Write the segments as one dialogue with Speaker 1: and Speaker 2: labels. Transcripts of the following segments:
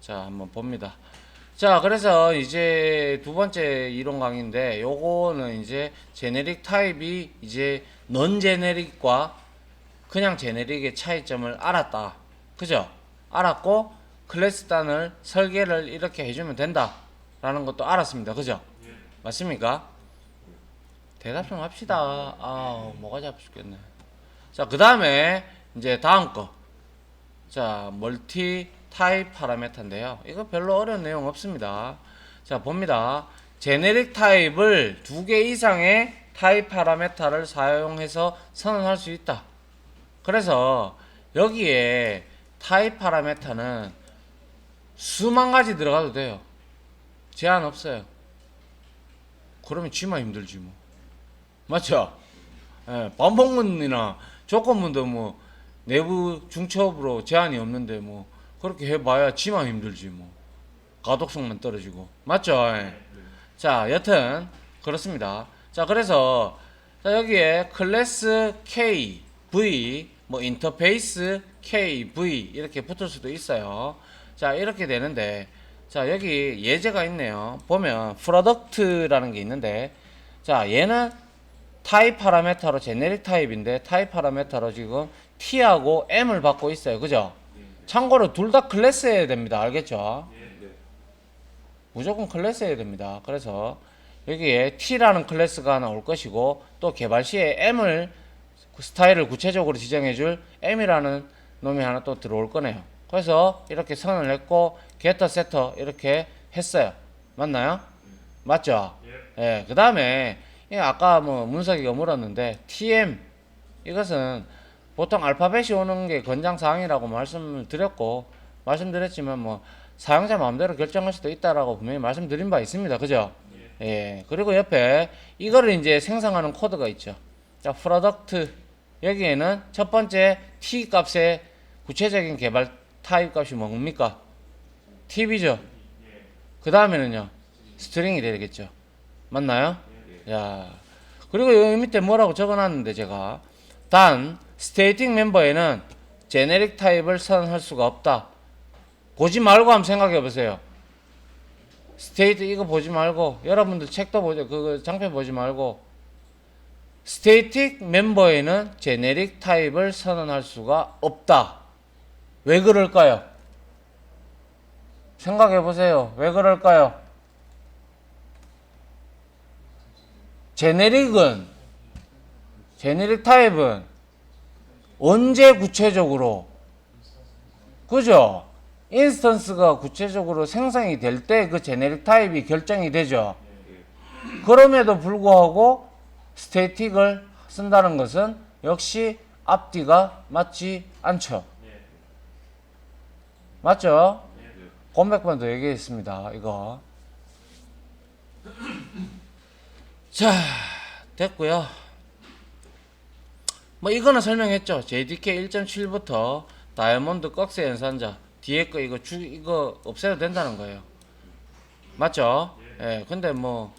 Speaker 1: 자, 한번 봅니다. 자, 그래서 이제 두 번째 이론 강의인데 요거는 이제 제네릭 타입이 이제 넌 제네릭과 그냥 제네릭의 차이점을 알았다. 그죠? 알았고 클래스 단을 설계를 이렇게 해주면 된다. 라는 것도 알았습니다. 그죠? 맞습니까? 대답 좀 합시다. 아, 뭐가 잡고 죽겠네. 자, 그 다음에 이제 다음 거. 자, 멀티 타입 파라메타인데요. 이거 별로 어려운 내용 없습니다. 자, 봅니다. 제네릭 타입을 두 개 이상의 타입 파라메타를 사용해서 선언할 수 있다. 그래서 여기에 타입 파라메타는 수만 가지 들어가도 돼요. 제한 없어요. 그러면 쥐만 힘들지 뭐. 맞죠? 예, 반복문이나 조건문도 뭐 내부 중첩으로 제한이 없는데 뭐 그렇게 해봐야 지만 힘들지 뭐 가독성만 떨어지고 맞죠? 예. 자 여튼 그렇습니다. 자 그래서 자 여기에 클래스 K, V, 뭐 인터페이스 K, V 이렇게 붙을 수도 있어요. 자 이렇게 되는데 자 여기 예제가 있네요. 보면 프로덕트라는 게 있는데 자 얘는 타입 파라메타로 제네릭 타입인데 타입 파라메타로 지금 T하고 M을 받고 있어요. 그죠? 참고로 둘 다 클래스여야 됩니다. 알겠죠? 무조건 클래스여야 됩니다. 그래서 여기에 T라는 클래스가 하나 올 것이고 또 개발 시에 M을 그 스타일을 구체적으로 지정해 줄 M이라는 놈이 하나 또 들어올 거네요. 그래서 이렇게 선을 했고 게터 세터 이렇게 했어요. 맞나요? 맞죠? 예. 그 다음에 아까 뭐 문석이가 물었는데 TM 이것은 보통 알파벳이 오는 게 권장 사항이라고 말씀을 드렸고 말씀드렸지만 뭐 사용자 마음대로 결정할 수도 있다라고 분명히 말씀드린 바 있습니다. 그죠? 예. 그리고 옆에 이거를 이제 생성하는 코드가 있죠. 자, 프로덕트 여기에는 첫 번째 t 값의 구체적인 개발 타입 값이 뭡니까? tb죠. 그 다음에는요. 스트링이 되겠죠. 맞나요? 야. 그리고 여기 밑에 뭐라고 적어놨는데 제가 단 스테이팅 멤버에는 제네릭 타입을 선언할 수가 없다. 보지 말고 한번 생각해 보세요. 스테이트 이거 보지 말고 여러분들 책도 보죠. 그 장편 보지 말고 스테이틱 멤버에는 제네릭 타입을 선언할 수가 없다. 왜 그럴까요? 생각해 보세요. 왜 그럴까요? 제네릭은 제네릭 타입은 언제 구체적으로 그죠? 인스턴스가 구체적으로 생성이 될 때 그 제네릭 타입이 결정이 되죠. 그럼에도 불구하고 스테이틱을 쓴다는 것은 역시 앞뒤가 맞지 않죠. 맞죠? 공백번 더 얘기했습니다. 이거. 자, 됐고요. 뭐 이거는 설명했죠. JDK 1.7부터 다이아몬드 꺽쇠 연산자 뒤에 거 이거 주 이거 없애도 된다는 거예요. 맞죠? 예. 근데 뭐,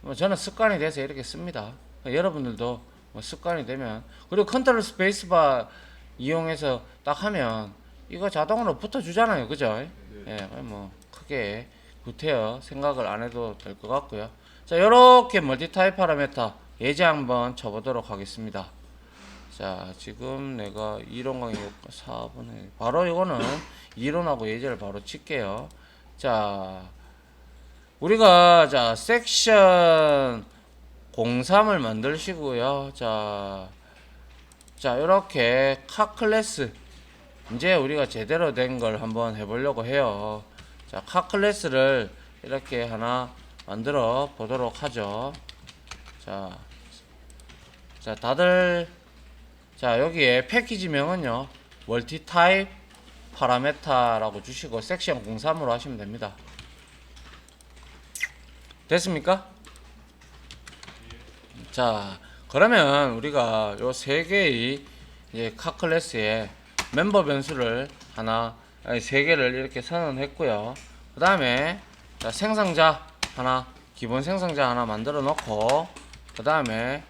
Speaker 1: 뭐 저는 습관이 돼서 이렇게 씁니다. 여러분들도 뭐 습관이 되면 그리고 컨트롤 스페이스바 이용해서 딱 하면 이거 자동으로 붙어 주잖아요. 그죠? 예. 뭐 크게 구태여 생각을 안 해도 될 것 같고요. 자, 이렇게 멀티 타입 파라메타 예제 한번 쳐보도록 하겠습니다. 자, 지금 내가 이론 강의 4분에 바로 이거는 이론하고 예제를 바로 칠게요. 자, 우리가 자 섹션 03을 만들시고요. 자, 자 이렇게 카 클래스 이제 우리가 제대로 된 걸 한번 해보려고 해요. 자, 카 클래스를 이렇게 하나 만들어 보도록 하죠. 자, 자 다들 자 여기에 패키지명은요 멀티 타입 파라메타라고 주시고 섹션 03으로 하시면 됩니다. 됐습니까? 자 그러면 우리가 요 세 개의 이제 카 클래스에 멤버 변수를 하나 아니 세 개를 이렇게 선언했고요. 그 다음에 자 생성자 하나 기본 생성자 하나 만들어 놓고 그 다음에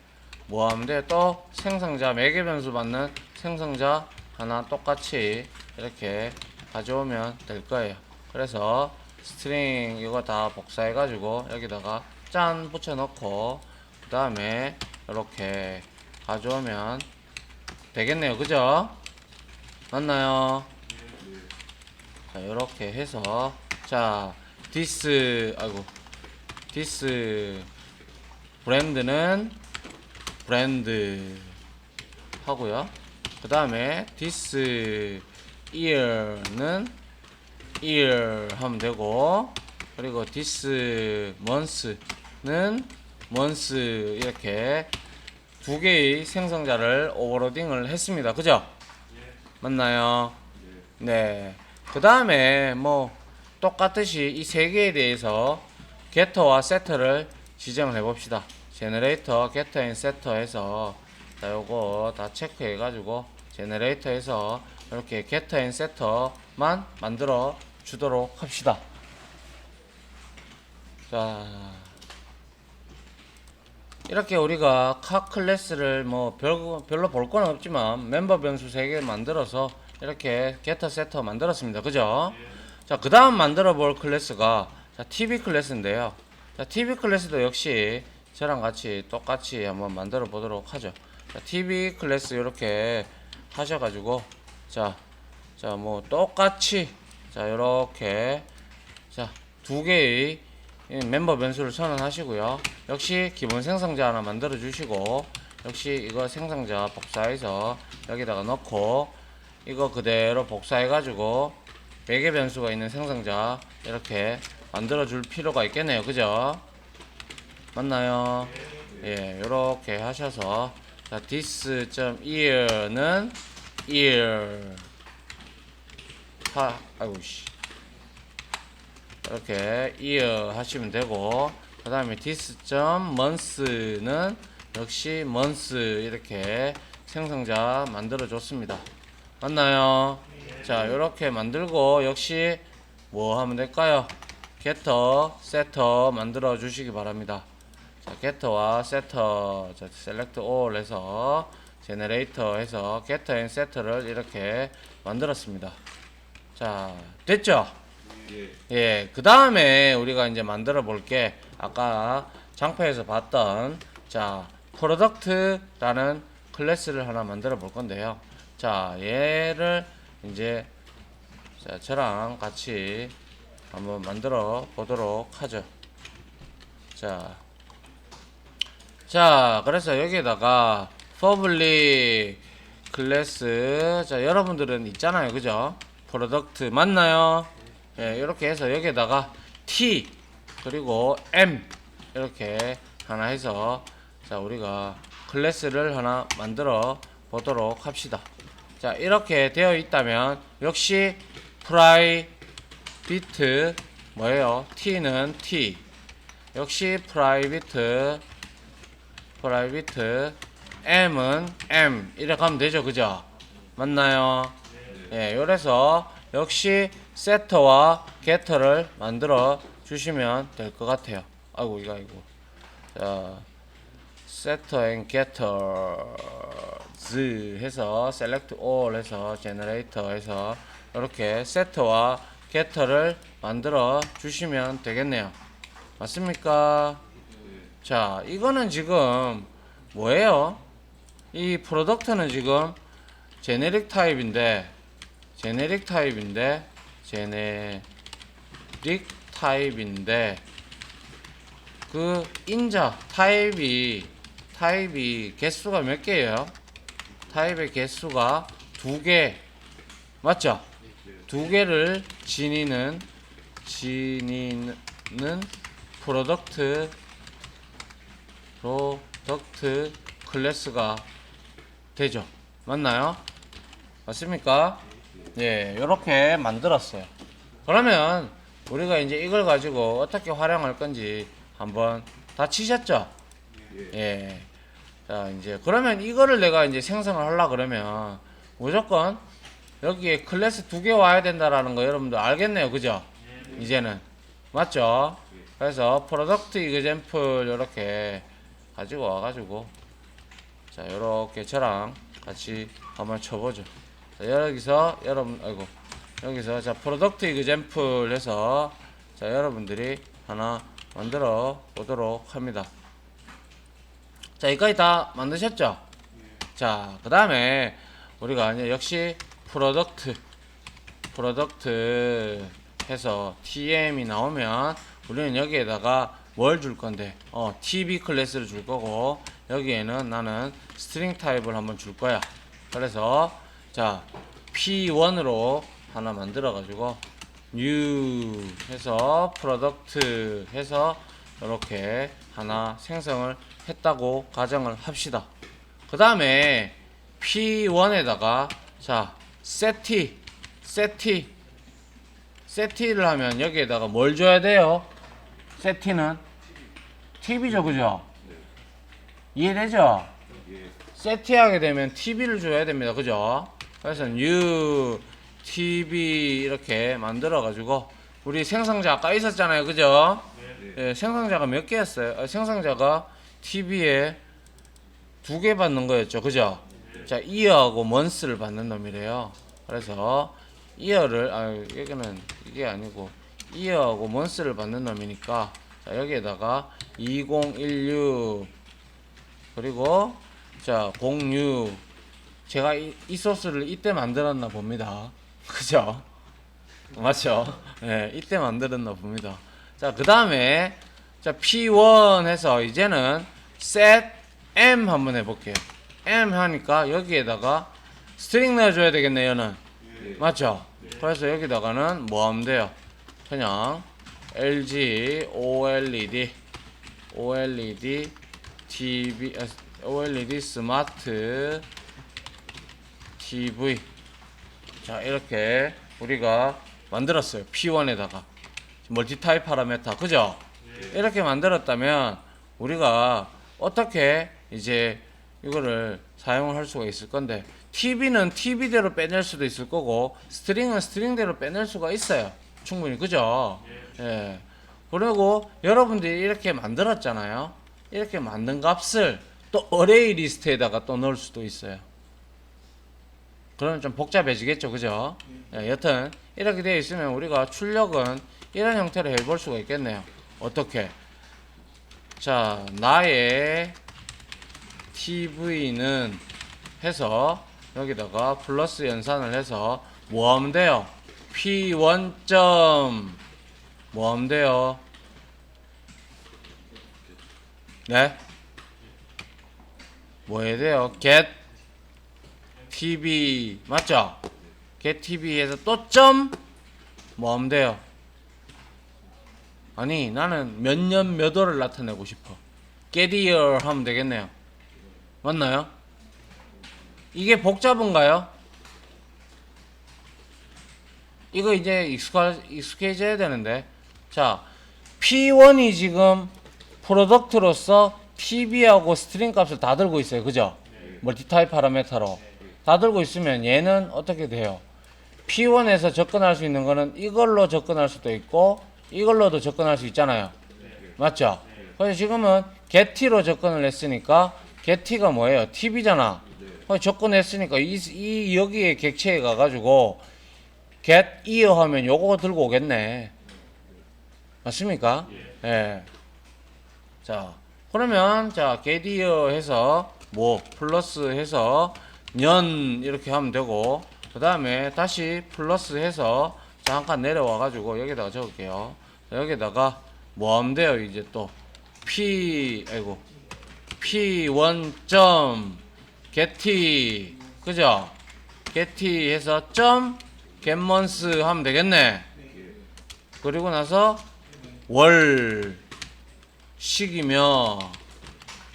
Speaker 1: 뭐 하면 돼? 또 생성자 매개 변수 받는 생성자 하나 똑같이 이렇게 가져오면 될 거예요. 그래서 스트링 이거 다 복사해 가지고 여기다가 짠 붙여 넣고 그 다음에 이렇게 가져오면 되겠네요. 그죠? 맞나요? 자, 이렇게 해서 자, 디스 아이고 디스 브랜드는 브랜드 하고요. 그 다음에 this year는 year 하면 되고 그리고 this month는 month 이렇게 두 개의 생성자를 오버로딩을 했습니다. 그죠? 맞나요? 네. 그 다음에 뭐 똑같듯이 이 세 개에 대해서 getter와 setter를 지정을 해봅시다. 제너레이터, getter, and setter 해서 자 요거 다 체크해 가지고 제너레이터에서 이렇게 getter and setter만 만들어 주도록 합시다. 자 이렇게 우리가 카 클래스를 뭐 별, 별로 볼 건 없지만 멤버 변수 3개 만들어서 이렇게 getter, setter 만들었습니다. 그죠? 자, 그 다음 만들어 볼 클래스가 자, TV 클래스인데요. 자, TV 클래스도 역시 저랑 같이 똑같이 한번 만들어 보도록 하죠. 자, TV 클래스 이렇게 하셔가지고 자, 자, 뭐 똑같이 자, 이렇게 자, 두 개의 이 멤버 변수를 선언하시고요. 역시 기본 생성자 하나 만들어 주시고 역시 이거 생성자 복사해서 여기다가 넣고 이거 그대로 복사해 가지고 매개 변수가 있는 생성자 이렇게 만들어 줄 필요가 있겠네요. 그죠? 맞나요? 예, 이렇게 하셔서 자, this.year는 year 하 아이고 씨. 이렇게 year 하시면 되고 그 다음에 this.month는 역시 month 이렇게 생성자 만들어 줬습니다 맞나요? 자 이렇게 만들고 역시 뭐 하면 될까요? getter, setter 만들어 주시기 바랍니다 자 getter와 setter 자, select all 해서 generator 해서 getter and setter를 이렇게 만들었습니다 자 됐죠? 예, 그 다음에 우리가 이제 만들어 볼 게 아까 장표에서 봤던 자 프로덕트라는 클래스를 하나 만들어 볼 건데요. 자 얘를 이제 자 저랑 같이 한번 만들어 보도록 하죠. 자, 자 그래서 여기에다가 public 클래스 자 여러분들은 있잖아요, 그죠? 프로덕트 맞나요? 예, 이렇게 해서 여기에다가 T 그리고 M 이렇게 하나 해서 자 우리가 클래스를 하나 만들어 보도록 합시다. 자 이렇게 되어 있다면 역시 프라이 비트 뭐예요? T는 T 역시 프라이비트 프라이비트 M은 M 이렇게 하면 되죠, 그죠? 맞나요? 예, 요래서 역시 세터와 게터를 만들어 주시면 될 것 같아요. 아이고 이거 아이고. 자, 게터 즈 해서 select all 해서 generator 해서 이렇게 세터와 게터를 만들어 주시면 되겠네요. 맞습니까? 자, 이거는 지금 뭐예요? 이 프로덕트는 지금 제네릭 타입인데 제네릭 타입인데 제네릭 타입인데 그 인자 타입이 타입이 개수가 몇 개예요? 타입의 개수가 두 개 맞죠? 두 개를 지니는 지니는 프로덕트 프로덕트 클래스가 되죠. 맞나요? 맞습니까? 예, 이렇게 만들었어요. 그러면 우리가 이제 이걸 가지고 어떻게 활용할 건지 한번 다 치셨죠? 예. 자, 이제 그러면 이거를 내가 이제 생성을 하려 그러면 무조건 여기에 클래스 두 개 와야 된다라는 거 여러분들 알겠네요. 그죠? 이제는. 맞죠? 그래서 프로덕트 이그젠플 이렇게 가지고 와가지고 자, 요렇게 저랑 같이 한번 쳐보죠. 자, 여기서 여러분, 아이고, 여기서 자 프로덕트 이그젬플 해서 자 여러분들이 하나 만들어 보도록 합니다. 자 여기까지 다 만드셨죠? 자그 다음에 우리가 이제 역시 프로덕트 프로덕트 해서 TM이 나오면 우리는 여기에다가 뭘줄 건데? 어 TB 클래스를 줄 거고 여기에는 나는 스트링 타입을 한번 줄 거야. 그래서 자 P1으로 하나 만들어 가지고 new 해서 프로덕트 해서 이렇게 하나 생성을 했다고 가정을 합시다. 그 다음에 P1에다가 자 세티 세티 세티를 하면 여기에다가 뭘 줘야 돼요? 세티는 TV죠 그죠? 이해되죠? 세티하게 되면 TV를 줘야 됩니다 그죠? 그래서 new TV 이렇게 만들어 가지고 우리 생성자 아까 있었잖아요 그죠? 예, 생성자가 몇 개였어요? 아, 생성자가 TV에 두 개 받는 거였죠 그죠? 자 이어하고 먼스를 받는 놈이래요 그래서 이어를 아 여기는 이게 아니고 이어하고 먼스를 받는 놈이니까 자 여기에다가 2016 그리고 자 06 제가 이, 이 소스를 이때 만들었나 봅니다. 그죠? 맞죠? 예 이때 만들었나 봅니다. 자 그 다음에 자 P1 해서 이제는 set M 한번 해볼게요. M 하니까 여기에다가 스트링 넣어줘야 되겠네요 는. 맞죠? 그래서 여기다가는 뭐 하면 돼요? 그냥 LG OLED OLED TV 아, OLED 스마트 TV 자 이렇게 우리가 만들었어요. P1에다가. 멀티타입 파라메타. 그죠? 이렇게 만들었다면 우리가 어떻게 이제 이거를 사용을 할 수가 있을 건데 TV는 TV대로 빼낼 수도 있을 거고 스트링은 스트링대로 빼낼 수가 있어요. 충분히. 그죠? 예 그리고 여러분들이 이렇게 만들었잖아요. 이렇게 만든 값을 또 어레이 리스트에다가 또 넣을 수도 있어요. 그러면 좀 복잡해지겠죠 그죠? 예, 여튼 이렇게 되어 있으면 우리가 출력은 이런 형태로 해볼 수가 있겠네요. 어떻게? 자 나의 TV는 해서 여기다가 플러스 연산을 해서 뭐 하면 돼요? P1. 점뭐 하면 돼요? 네? 뭐 해야 돼요? get TV 맞죠? get TV에서 또 점 뭐 하면 돼요? 아니 나는 몇 년 몇 월을 나타내고 싶어 get year 하면 되겠네요 맞나요? 이게 복잡한가요? 이거 이제 익숙하, 익숙해져야 되는데 자 P1이 지금 프로덕트로서 TV하고 스트링 값을 다 들고 있어요 그죠? 멀티타입 파라메타로 다 들고 있으면 얘는 어떻게 돼요? P1에서 접근할 수 있는 거는 이걸로 접근할 수도 있고 이걸로도 접근할 수 있잖아요 맞죠? 그래서 지금은 getT로 접근을 했으니까 getT가 뭐예요? TV잖아 어, 접근했으니까 이, 이 여기에 객체에 가가지고 get ear 하면 요거 들고 오겠네. 맞습니까? 예. 자, 그러면 자 get ear 해서 뭐 플러스 해서 년 이렇게 하면 되고 그 다음에 다시 플러스 해서 잠깐 내려와 가지고 여기다가 적을게요. 자, 여기다가 뭐 하면 돼요? 이제 또 p 아이고 p1 점 getty 그죠? getty 해서 점 getmonths 하면 되겠네. 그리고 나서 월 식이며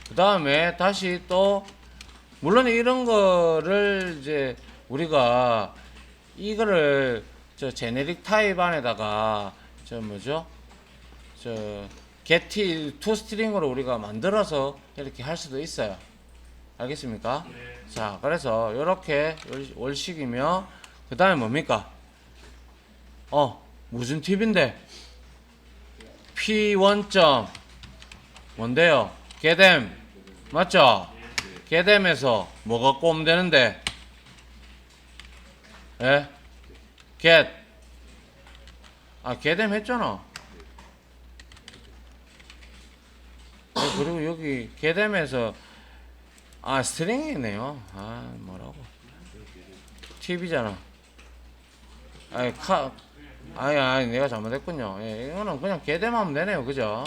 Speaker 1: 그 다음에 다시 또 물론 이런 거를 이제 우리가 이거를 저 제네릭 타입 안에다가 저 뭐죠? 저 getty 투 스트링으로 우리가 만들어서 이렇게 할 수도 있어요. 알겠습니까? 자, 그래서 이렇게 월식이며 그 다음에 뭡니까? 어, 무슨 팁인데? P1 점 뭔데요? 게뎀 맞죠? 게뎀에서 뭐 갖고 오면 되는데? 예? get 아 get엠 했잖아 네, 그리고 여기 get엠에서 아 스트링이네요 아 뭐라고 TV잖아 아니 카 아니 아니 내가 잘못했군요. 예, 이거는 그냥 get엠 하면 되네요. 그죠?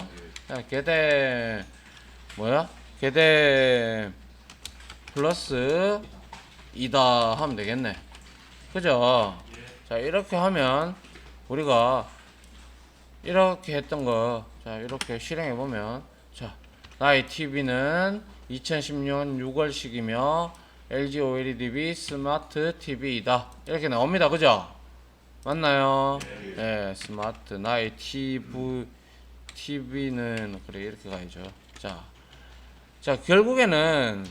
Speaker 1: 자, get엠 뭐야? get엠 플러스 이다 하면 되겠네. 그죠? 자 이렇게 하면 우리가 이렇게 했던 거 자 이렇게 실행해 보면 자 나의 TV는 2010년 6월식이며 LG OLED 스마트 TV이다. 이렇게 나옵니다. 그죠 맞나요 네 스마트 나의 TV TV는 그래 이렇게 가야죠 자, 자 결국에는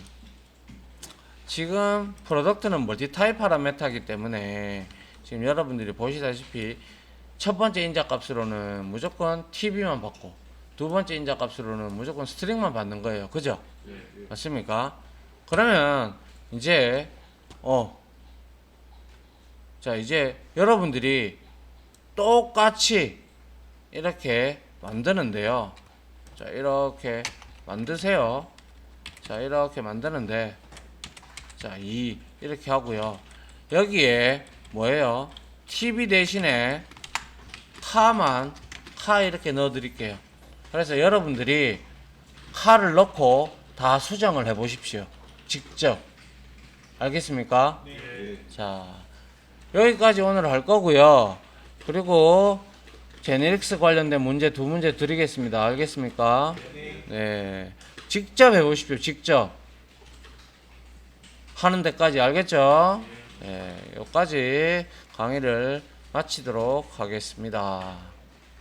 Speaker 1: 지금 프로덕트는 멀티 타입 파라메타이기 때문에 지금 여러분들이 보시다시피 첫 번째 인자 값으로는 무조건 TV만 받고 두 번째 인자 값으로는 무조건 스트링만 받는 거예요. 그죠? 맞습니까? 그러면 이제 어. 자, 이제 여러분들이 똑같이 이렇게 만드는데요. 자, 이렇게 만드세요. 자, 이렇게 만드는데 자, 이 이렇게 하고요. 여기에 뭐예요? TV 대신에 카만 카 이렇게 넣어 드릴게요. 그래서 여러분들이 카를 넣고 다 수정을 해 보십시오. 직접. 알겠습니까? 자, 여기까지 오늘 할 거고요. 그리고 제네릭스 관련된 문제 두 문제 드리겠습니다. 알겠습니까? 네. 직접 해 보십시오. 직접. 하는 데까지 알겠죠? 네, 여기까지 강의를 마치도록 하겠습니다.